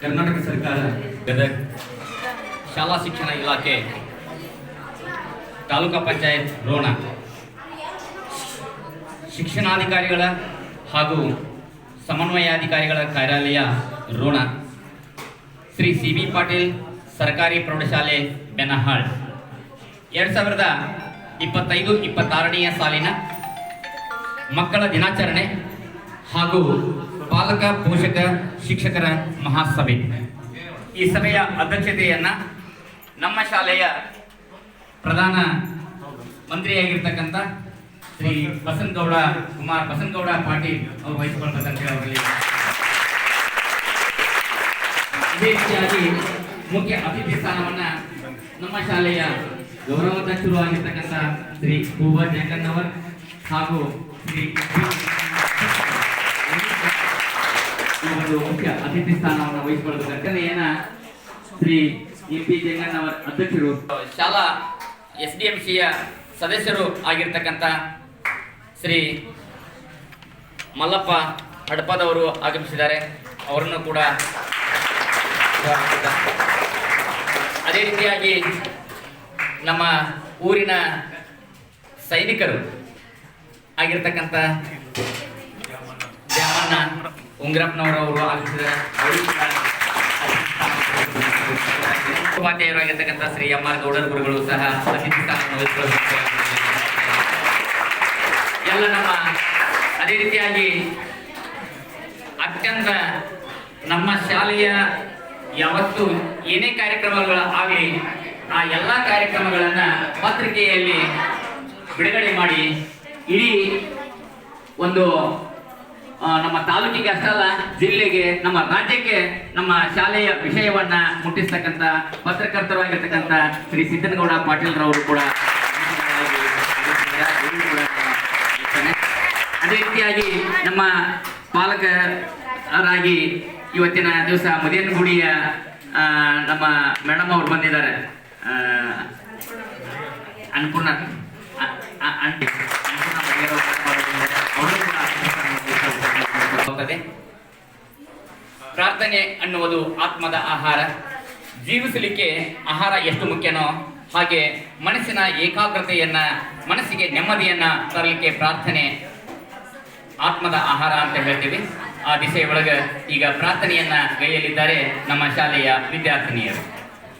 ಕರ್ನಾಟಕ ಸರ್ಕಾರ ಗದಗ ಶಾಲಾ ಶಿಕ್ಷಣ ಇಲಾಖೆ ತಾಲೂಕಾ ಪಂಚಾಯತ್ ರೋಣ ಶಿಕ್ಷಣಾಧಿಕಾರಿಗಳ ಹಾಗೂ ಸಮನ್ವಯಾಧಿಕಾರಿಗಳ ಕಾರ್ಯಾಲಯ ರೋಣ. ಶ್ರೀ ಸಿ ಬಿ ಪಾಟೀಲ್ ಸರ್ಕಾರಿ ಪ್ರೌಢಶಾಲೆ ಬೆನಹಾಳ್. ಎರಡು ಸಾವಿರದ ಇಪ್ಪತ್ತೈದು ಇಪ್ಪತ್ತಾರನೆಯ ಸಾಲಿನ ಮಕ್ಕಳ ದಿನಾಚರಣೆ ಹಾಗೂ ಪಾಲಕ ಪೋಷಕ, ಶಿಕ್ಷಕರ ಮಹಾಸಭೆ. ಈ ಸಭೆಯ ಅಧ್ಯಕ್ಷತೆಯನ್ನು ನಮ್ಮ ಶಾಲೆಯ ಪ್ರಧಾನ ಮಂತ್ರಿಯಾಗಿರ್ತಕ್ಕಂಥ ಶ್ರೀ ಬಸನಗೌಡ, ಕುಮಾರ್ ಗೌಡ ಪಾಟೀಲ್ ಅವರು ವಹಿಸಿಕೊಳ್ಬೇಕಂತ ಅವರಲ್ಲಿ ಇದೇ ರೀತಿಯಾಗಿ ಮುಖ್ಯ ಅತಿಥಿ ಸ್ಥಾನವನ್ನ ನಮ್ಮ ಶಾಲೆಯ ಗೌರವಾಧ್ಯಕ್ಷರು ಆಗಿರ್ತಕ್ಕಂಥ ಶ್ರೀ ಕೂಬ ಜಂಗನ್ನವರ್ ಹಾಗೂ ಶ್ರೀ ಒಂದು ಮುಖ್ಯ ಅತಿಥಿ ಸ್ಥಾನವನ್ನು ವಹಿಸಿಕೊಳ್ಳಬೇಕಂತ ಏನ ಶ್ರೀ ಎಂ ಪಿ ಜಂಗಣ್ಣವರ ಅಧ್ಯಕ್ಷರು. ಶಾಲಾ ಎಸ್ ಡಿ ಎಂ ಸಿಯ ಸದಸ್ಯರು ಆಗಿರ್ತಕ್ಕಂಥ ಶ್ರೀ ಮಲ್ಲಪ್ಪ ಹಡಪದವರು ಆಗಮಿಸಿದ್ದಾರೆ. ಅವರನ್ನು ಕೂಡ ಅದೇ ರೀತಿಯಾಗಿ ನಮ್ಮ ಊರಿನ ಸೈನಿಕರು ಆಗಿರ್ತಕ್ಕಂಥ ದ್ಯಾಮಣ್ಣ ಉಂಗ್ರಪ್ಪನವರವರು ಆಗಿರ್ತಕ್ಕಂಥ ಶ್ರೀ ಎಂ ಆರ್ ಗೌಡರ ಗುರುಗಳು ಸಹ ಅತಿಥಿ. ಎಲ್ಲ ನಮ್ಮ ಅದೇ ರೀತಿಯಾಗಿ ಅತ್ಯಂತ ನಮ್ಮ ಶಾಲೆಯ ಯಾವತ್ತು ಏನೇ ಕಾರ್ಯಕ್ರಮಗಳು ಆಗಲಿ, ಆ ಎಲ್ಲ ಕಾರ್ಯಕ್ರಮಗಳನ್ನು ಪತ್ರಿಕೆಯಲ್ಲಿ ಬಿಡುಗಡೆ ಮಾಡಿ, ಇಡೀ ಒಂದು ನಮ್ಮ ತಾಲೂಕಿಗೆ ಅಷ್ಟಲ್ಲ ಜಿಲ್ಲೆಗೆ ನಮ್ಮ ರಾಜ್ಯಕ್ಕೆ ನಮ್ಮ ಶಾಲೆಯ ವಿಷಯವನ್ನ ಮುಟ್ಟಿಸ್ತಕ್ಕಂಥ ಪತ್ರಕರ್ತರು ಆಗಿರ್ತಕ್ಕಂಥ ಶ್ರೀ ಸಿದ್ದನಗೌಡ ಪಾಟೀಲ್ರವರು ಕೂಡ. ಅದೇ ರೀತಿಯಾಗಿ ನಮ್ಮ ಪಾಲಕರಾಗಿ ಇವತ್ತಿನ ದಿವಸ ಮುದಿಯನಗುಡಿಯ ಆ, ನಮ್ಮ ಮೇಡಮ್ ಅವರು ಬಂದಿದ್ದಾರೆ ಅನ್ನಪೂರ್ಣ ಅ- ಅ- ಆಂಟಿ ಅನ್ನಪೂರ್ಣ ಬಗೆಯವರು ಅವರು ಬಂದಿದ್ದಾರೆ. ಅವರು ಕೂಡ ಪ್ರಾರ್ಥನೆ ಅನ್ನುವುದು ಆತ್ಮದ ಆಹಾರ. ಜೀವಿಸಲಿಕ್ಕೆ ಆಹಾರ ಎಷ್ಟು ಮುಖ್ಯನೋ ಹಾಗೆ ಮನಸ್ಸಿನ ಏಕಾಗ್ರತೆಯನ್ನ, ಮನಸ್ಸಿಗೆ ನೆಮ್ಮದಿಯನ್ನ ತರಲಿಕ್ಕೆ ಪ್ರಾರ್ಥನೆ ಆತ್ಮದ ಆಹಾರ ಅಂತ ಹೇಳ್ತೀವಿ. ಆ ದಿಸೆಯ ಒಳಗೆ ಈಗ ಪ್ರಾರ್ಥನೆಯನ್ನ ಕೈಯಲ್ಲಿದ್ದಾರೆ ನಮ್ಮ ಶಾಲೆಯ ವಿದ್ಯಾರ್ಥಿನಿಯರು.